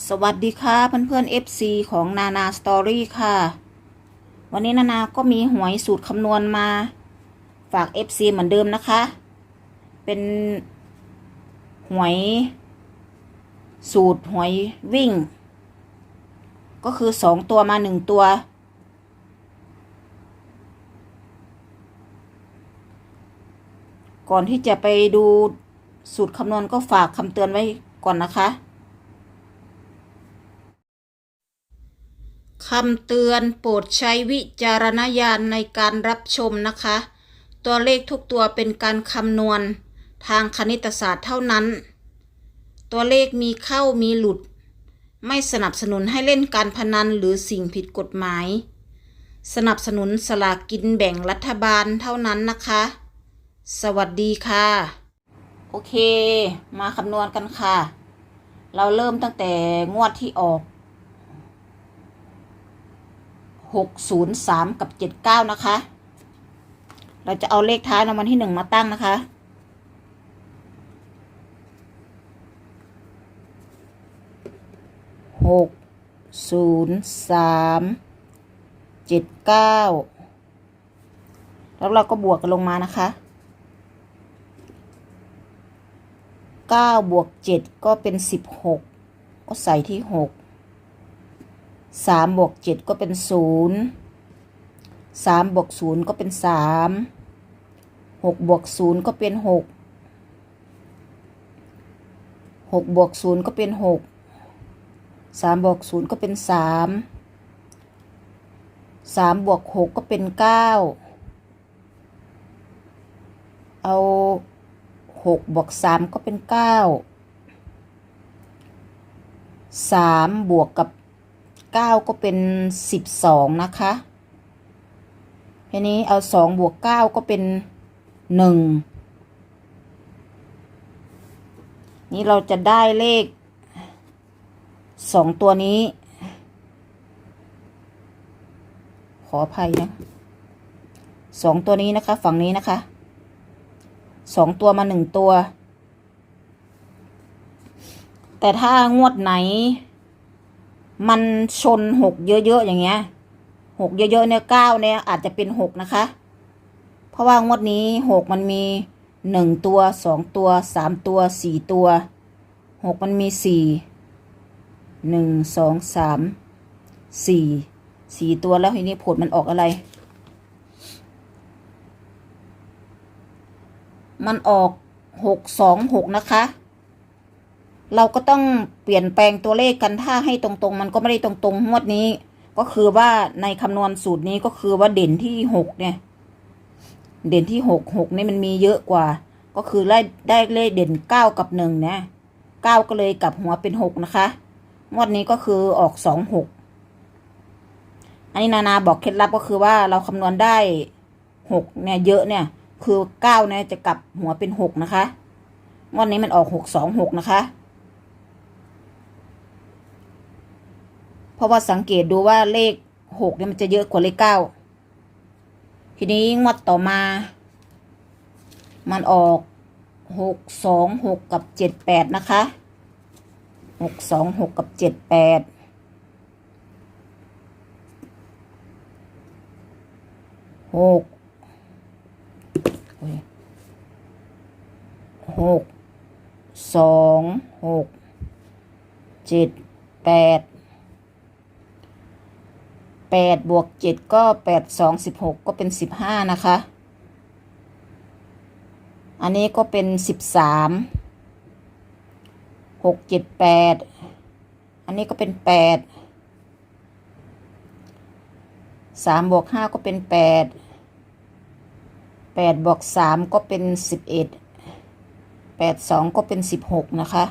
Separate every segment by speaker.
Speaker 1: สวัสดีค่ะเพื่อนๆ FC ของนานาสตอรี่ค่ะ วันนี้นานาก็มีหวยสูตรคำนวณมาฝาก FC เหมือนเดิมนะคะ เป็นหวย สูตรหวยวิ่ง ก็คือสองตัวมาหนึ่งตัว ก่อนที่จะไปดูสูตรคำนวณก็ฝากคำเตือนไว้ก่อนนะคะ คำเตือนโปรดใช้วิจารณญาณในการรับชมนะคะ ตัวเลขทุกตัวเป็นการคำนวณทางคณิตศาสตร์เท่านั้น ตัวเลขมีเข้ามีหลุด ไม่สนับสนุนให้เล่นการพนันหรือสิ่งผิดกฎหมาย สนับสนุนสลากกินแบ่งรัฐบาลเท่านั้นนะคะ สวัสดีค่ะ โอเค มาคำนวณกันค่ะ เราเริ่มตั้งแต่งวดที่ออก หกศูนย์สามกับเจ็ดเก้านะคะ เราจะเอาเลขท้ายรางวัลที่หนึ่งมาตั้งนะคะ หกศูนย์สามเจ็ดเก้าแล้วเราก็บวกกันลงมานะคะเก้าบวกเจ็ดก็เป็นสิบหกก็ใส่ที่หก สามบวกเจ็ดก็เป็นศูนย์สามบวกศูนย์ก็เป็นสามหกบวกศูนย์ก็เป็นหกหกบวกศูนย์ก็เป็นหกสามบวกศูนย์ก็เป็นสามสามบวกหกก็เป็นเก้าเอาหกบวกสามก็เป็นเก้าสามบวกกับ เก้าก็เป็นสิบสองนะคะทีนี้เอาสองบวกเก้าก็เป็นหนึ่งนี่เราจะได้เลขสองตัวนี้ ขออภัยนะสองตัวนี้นะคะ ฝั่งนี้นะคะสองตัวมาหนึ่งตัว แต่ถ้างวดไหน มันชนหกเยอะๆอย่างเงี้ยหกเยอะๆเนี่ยเก้าเนี่ยอาจจะเป็นหกนะคะ เพราะว่างวดนี้หกมันมีหนึ่งตัวสองตัวสามตัวสี่ตัวหกมันมีสี่หนึ่งสองสามสี่สี่ตัวแล้วทีนี้ผลมันออกอะไร มันออกหกสองหกนะคะ เราก็ต้องเปลี่ยนแปลงตัวเลขกันถ้าให้ตรงๆ มันก็ไม่ได้ตรงๆงวดนี้ ก็คือว่าในคำนวณสูตรนี้ก็คือว่าเด่นที่หกเนี่ย เด่นที่หกหกนี่มันมีเยอะกว่า ก็คือได้ได้เลขเด่นเก้ากับหนึ่งเนี่ยเก้าก็เลยกลับหัวเป็นหกนะคะงวดนี้ก็คือออกสองหกอันนี้นานาบอกเคล็ดลับก็คือว่าเราคำนวณได้หกเนี่ยเยอะเนี่ย คือเก้าเนี่ยจะกลับหัวเป็นหกนะคะงวดนี้มันออกหกสองหกนะคะ เพ ราะว่าสังเกตดูว่าเลขหกเนี่ยมันจะเยอะกว่าเลขเก้าทีนี้งวดต่อมา มันออกหกสองหกกับเจ็ดแปดนะคะหกสองหกกับเจ็ดแปดหกหกสองหกเจ็ดแปด แปดบวกเจ็ดก็แปดสองสิบหกก็เป็นสิบห้านะคะ อันนี้ก็เป็นสิบสามหกเจ็ดแปดอันนี้ก็เป็นแปดสามบวกห้าก็เป็นแปดแปดบวกสามก็เป็นสิบเอ็ดแปดสองก็เป็นสิบหกนะคะ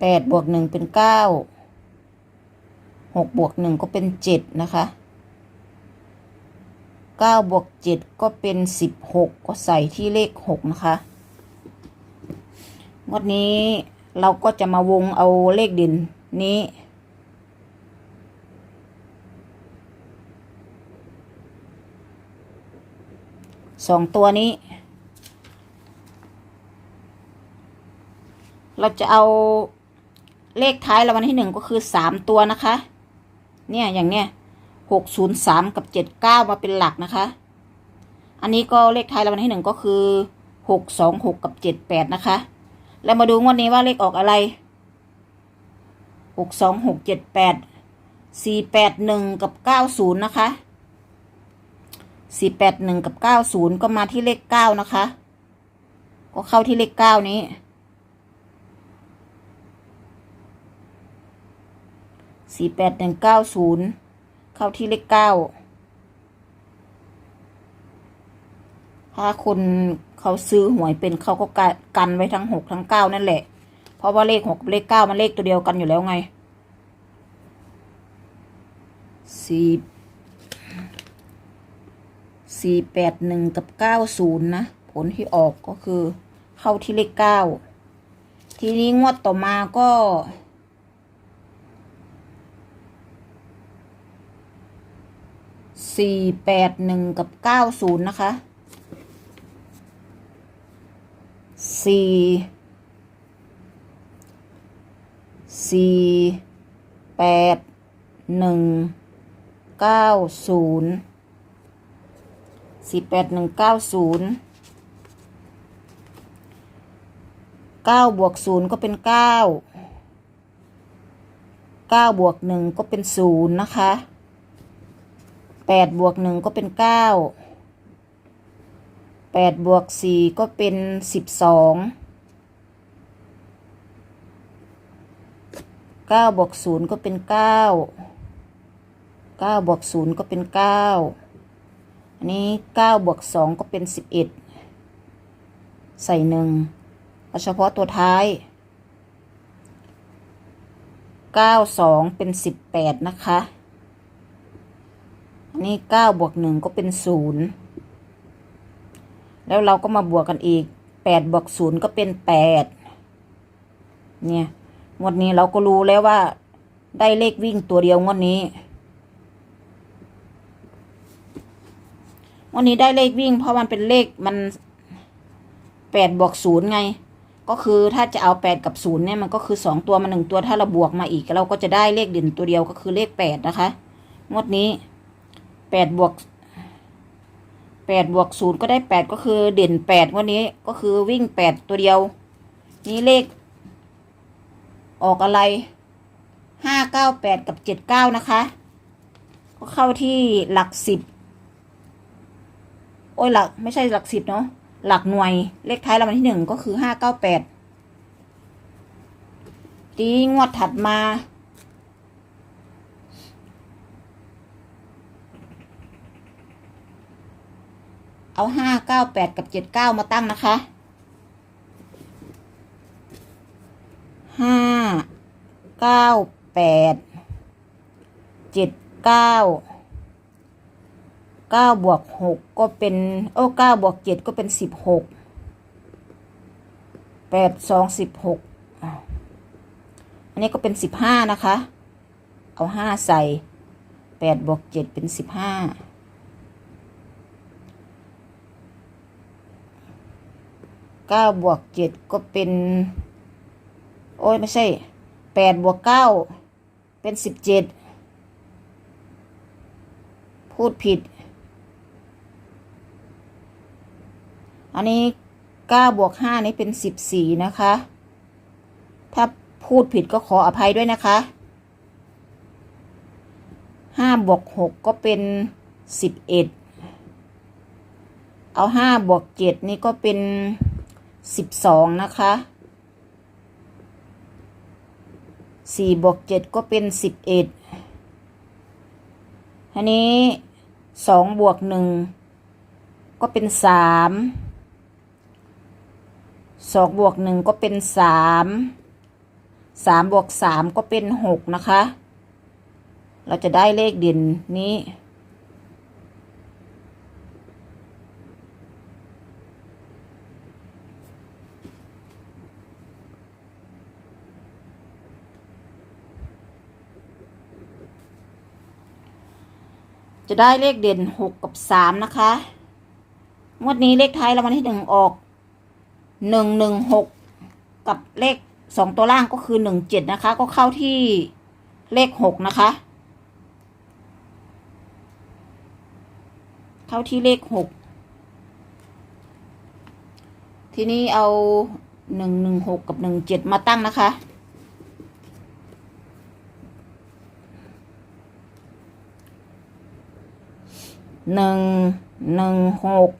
Speaker 1: แปดบวกหนึ่งเป็นเก้า หกบวกหนึ่งก็เป็นเจ็ดนะคะเก้าบวกเจ็ดก็เป็นสิบหกก็ใส่ที่เลขหกนะคะงวดนี้เราก็จะมาวงเอาเลขเด่นนี้ สองตัวนี้ เราจะเอาเลขท้ายรางวัลที่หนึ่งก็คือสามตัวนะคะ เนี่ยอย่างเนี้ยหกศูนย์สามกับเจ็ดเก้ามาเป็นหลักนะคะ อันนี้ก็เลขท้ายรางวัลที่หนึ่งก็คือหกสองหกกับเจ็ดแปดนะคะ แล้วมาดูงวดนี้ว่าเลขออกอะไรหกสองหกเจ็ดแปดสี่แปดหนึ่งกับเก้าศูนย์นะคะสี่แปดหนึ่งกับเก้าศูนย์ก็มาที่เลขเก้านะคะ ก็เข้าที่เลขเก้านี้ สี่แปดหนึ่งเก้าศูนย์เข้าที่เลขเก้าถ้าคนเขาซื้อหวยเป็นเขาก็กันไว้ทั้งหกทั้งเก้านั่นแหละ เพราะว่าเลขหกเลขเก้ามันเลขตัวเดียวกันอยู่แล้วไงสี่สี่แปดหนึ่งกับเก้าศูนย์นะ ผลที่ออกก็คือเข้าที่เลขเก้าทีนี้งวดต่อมาก็ สี่แปดหนึ่งกับเก้าศูนย์นะคะสี่สี่แปดหนึ่งเก้าศูนย์สี่แปดหนึ่งเก้าศูนย์เก้าบวกศูนย์ก็เป็นเก้าเก้าบวกหนึ่งก็เป็นศูนย์นะคะ แปดบวกหนึ่งก็เป็นเก้าแปดบวกสี่ก็เป็นสิบสองเก้าบวกศูนย์ก็เป็นเก้าเก้าบวกศูนย์ก็เป็นเก้าอันนี้เก้าบวกสองก็เป็นสิบเอ็ดใส่หนึ่งเอาเฉพาะตัวท้ายเก้าสองเป็นสิบแปดนะคะ นนี้เก้าบวกหนึ่งก็เป็นศูนย์แล้วเราก็มาบวกกันอีกแปดบวกศูนย์ก็เป็นแปดเนี่ยงวดนี้เราก็รู้แล้วว่า ได้เลขวิ่งตัวเดียวงวดนี้งวันนี้ได้เลขวิ่งเพราะมันเป็นเลขมันแปดบวกศูนย์ไง ก็คือถ้าจะเอาแปดกับศูนย์เนี่ยมันก็คือสองตัวมาหนึ่งตัวถ้าเราบวกมาอีก เราก็จะได้เลขเด่นตัวเดียวก็คือเลขแปดนะคะ งวดนี้ แปดบวกแปดบวกศูนย์ก็ได้แปดก็คือเด่นแปดวันนี้ก็คือวิ่งแปดตัวเดียว นี่เลข ออกอะไรห้าเก้าแปดกับเจ็ดเก้านะคะ ก็เข้าที่หลักสิบโอ้ยหลักไม่ใช่หลักสิบเนาะหลักหน่วยเลขท้ายรางวัลที่หนึ่งก็คือห้าเก้าแปดทีงวดถัดมา เอาห้าเก้าแปดกับเจ็ดเก้ามาตั้งนะคะห้าเก้าแปดเจ็ดเก้าเก้าบวกหกก็เป็นโอ้เก้าบวกเจ็ดก็เป็นสิบหกแปดสองสิบหกอันนี้ก็เป็นสิบห้านะคะ เอาห้าใส่แปดบวกเจ็ดเป็นสิบห้า เก้าบวกเจ็ดก็เป็น โอ้ยไม่ใช่แปดบวกเก้าเป็นสิบเจ็ดพูดผิด อันนี้เก้าบวกห้านี้เป็นสิบสี่นะคะ ถ้าพูดผิดก็ขออภัยด้วยนะคะห้าบวกหกก็เป็นสิบเอ็ดเอาห้าบวกเจ็ดนี่ก็เป็น สิบสองนะคะสี่บวกเจ็ดก็เป็นสิบเอ็ดอันนี้สองบวกหนึ่งก็เป็นสามสองบวกหนึ่งก็เป็นสามสามบวกสามก็เป็นหกนะคะ เราจะได้เลขเด่นนี้ จะได้เลขเด่นหกกับสามนะคะ งวดนี้เลขท้ายรางวัลที่หนึ่งออกหนึ่งหนึ่งหกกับเลขสองตัวล่างก็คือหนึ่งเจ็ดนะคะ ก็เข้าที่เลขหกนะคะ เข้าที่เลขหกทีนี้เอาหนึ่งหนึ่งหกกับหนึ่งเจ็ดมาตั้งนะคะ หนึ่งหนึ่งหก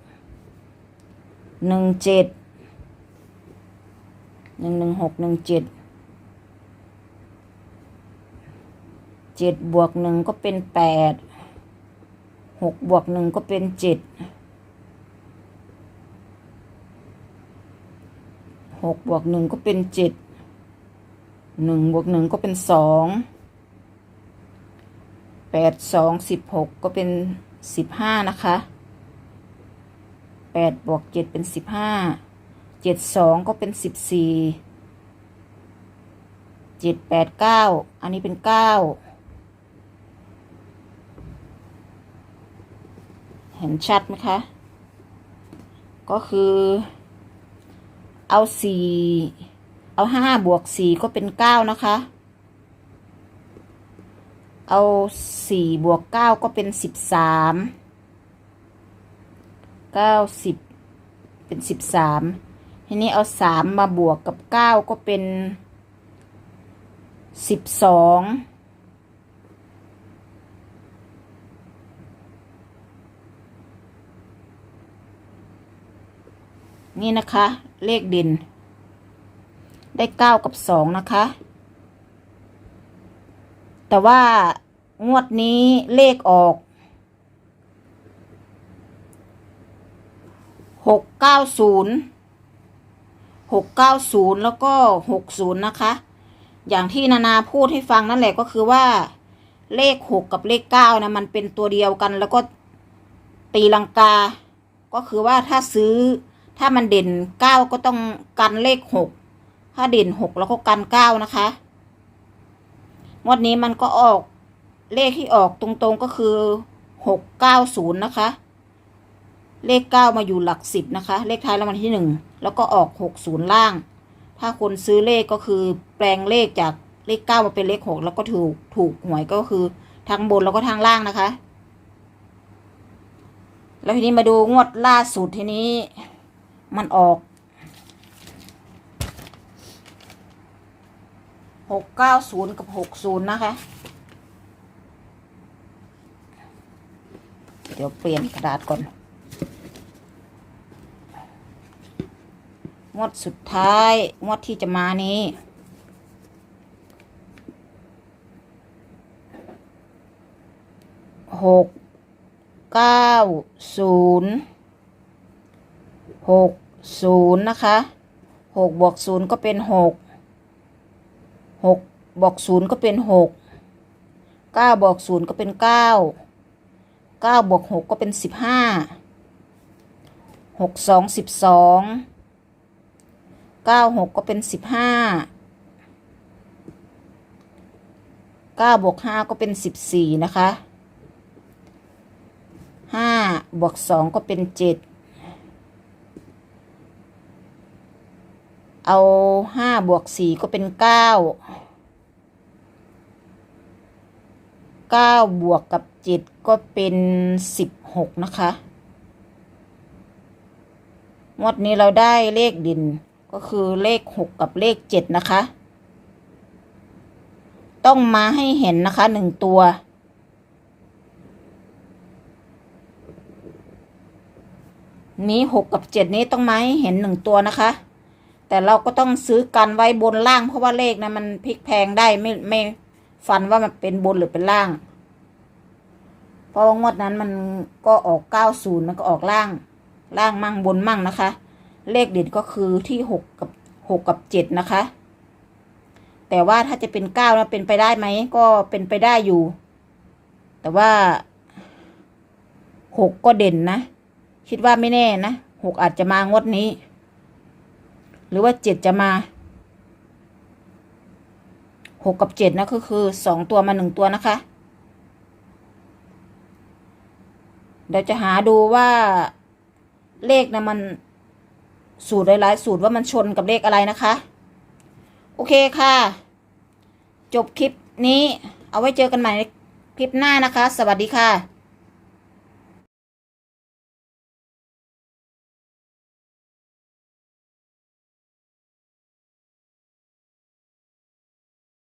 Speaker 1: หนึ่งเจ็ดหนึ่งหนึ่งหกหนึ่งเจ็ดเจ็ดบวกหนึ่งก็เป็นแปดหกบวกหนึ่งก็เป็นเจ็ดหกบวกหนึ่งก็เป็นเจ็ดหนึ่งบวกหนึ่งก็เป็นสองแปดสองสิบหกก็เป็น สิบห้านะคะแปดบวกเจ็ดเป็นสิบห้าเจ็ดสองก็เป็นสิบสี่เจ็ดแปดเก้าอันนี้เป็นเก้าเห็นชัดไหมคะ ก็คือ เอาสี่เอาห้าบวกสี่ก็เป็นเก้านะคะ เอาสี่บวกเก้าก็เป็นสิบสามเก้าสิบเป็นสิบสามทีนี้เอาสามมาบวกกับเก้าก็เป็นสิบสองนี่นะคะ เลขเด่นได้เก้ากับสองนะคะ แต่ว่างวดนี้เลขออกหกเก้าศูนย์หกเก้าศูนย์แล้วก็หกศูนย์นะคะ อย่างที่นานาพูดให้ฟังนั่นแหละก็คือว่า เลขหกกับเลขเก้านะมันเป็นตัวเดียวกัน แล้วก็ตีลังกา ก็คือว่าถ้าซื้อถ้ามันเด่นเก้าก็ต้องกันเลขหกถ้าเด่นหกแล้วก็กันเก้านะคะ งวดนี้มันก็ออกเลขที่ออกตรงๆก็คือหกเก้าศูนย์นะคะ เลขเก้ามาอยู่หลักสิบนะคะ เลขท้ายรางวัลที่หนึ่งแล้วก็ออกหกศูนย์ล่าง ถ้าคนซื้อเลขก็คือแปลงเลขจากเลขเก้ามาเป็นเลขหกแล้วก็ถูกถูกหวยก็คือทั้งบนแล้วก็ทางล่างนะคะ แล้วทีนี้มาดูงวดล่าสุดทีนี้ มันออก หกเก้าศูนย์กับหกศูนย์นะคะ เดี๋ยวเปลี่ยนกระดาษก่อนงวดสุดท้ายงวดที่จะมานี้หกเก้าศูนย์หกศูนย์นะคะหกบวกศูนย์ก็เป็นหก หกบวกศูนย์ก็เป็นหกเก้าบวกศูนย์ก็เป็นเก้าเก้าบวกหกก็เป็นสิบห้าหกสองสิบสองเก้าหกก็เป็นสิบห้าเก้าบวกห้าก็เป็นสิบสี่นะคะห้าบวกสองก็เป็นเจ็ด เอาห้าบวกสี่ก็เป็นเก้าเก้าบวกกับเจ็ดก็เป็นสิบหกนะคะงวดนี้เราได้เลขดินก็คือเลขหกกับเลขเจ็ดนะคะ ต้องมาให้เห็นนะคะหนึ่งตัวนี้หกกับเจ็ดนี้ต้องมาให้เห็นหนึ่งตัวนะคะ แต่เราก็ต้องซื้อกันไว้บนล่าง เพราะว่าเลขนะมันพลิกแพงได้ไม่ไม่ฟันว่ามันเป็นบนหรือเป็นล่าง เพราะว่างวดนั้นมันก็ออกเก้าศูนย์มันก็ออกล่าง ล่างมั่งบนมั่งนะคะ เลขเด็ดก็คือที่หกกับหกกับเจ็ดนะคะ แต่ว่าถ้าจะเป็นเก้านะเป็นไปได้ไหมก็เป็นไปได้อยู่ แต่ว่าหกก็เด่นนะ คิดว่าไม่แน่นะหกอาจจะมางวดนี้ หรือว่าเจ็ดจะมาหกกับเจ็ดนะก็คือสองตัวมาหนึ่งตัวนะคะ เดี๋ยวจะหาดูว่าเลขนะมันสูตรหลายๆสูตรว่ามันชนกับเลขอะไรนะคะ โอเคค่ะ จบคลิปนี้เอาไว้เจอกันใหม่คลิปหน้านะคะ สวัสดีค่ะ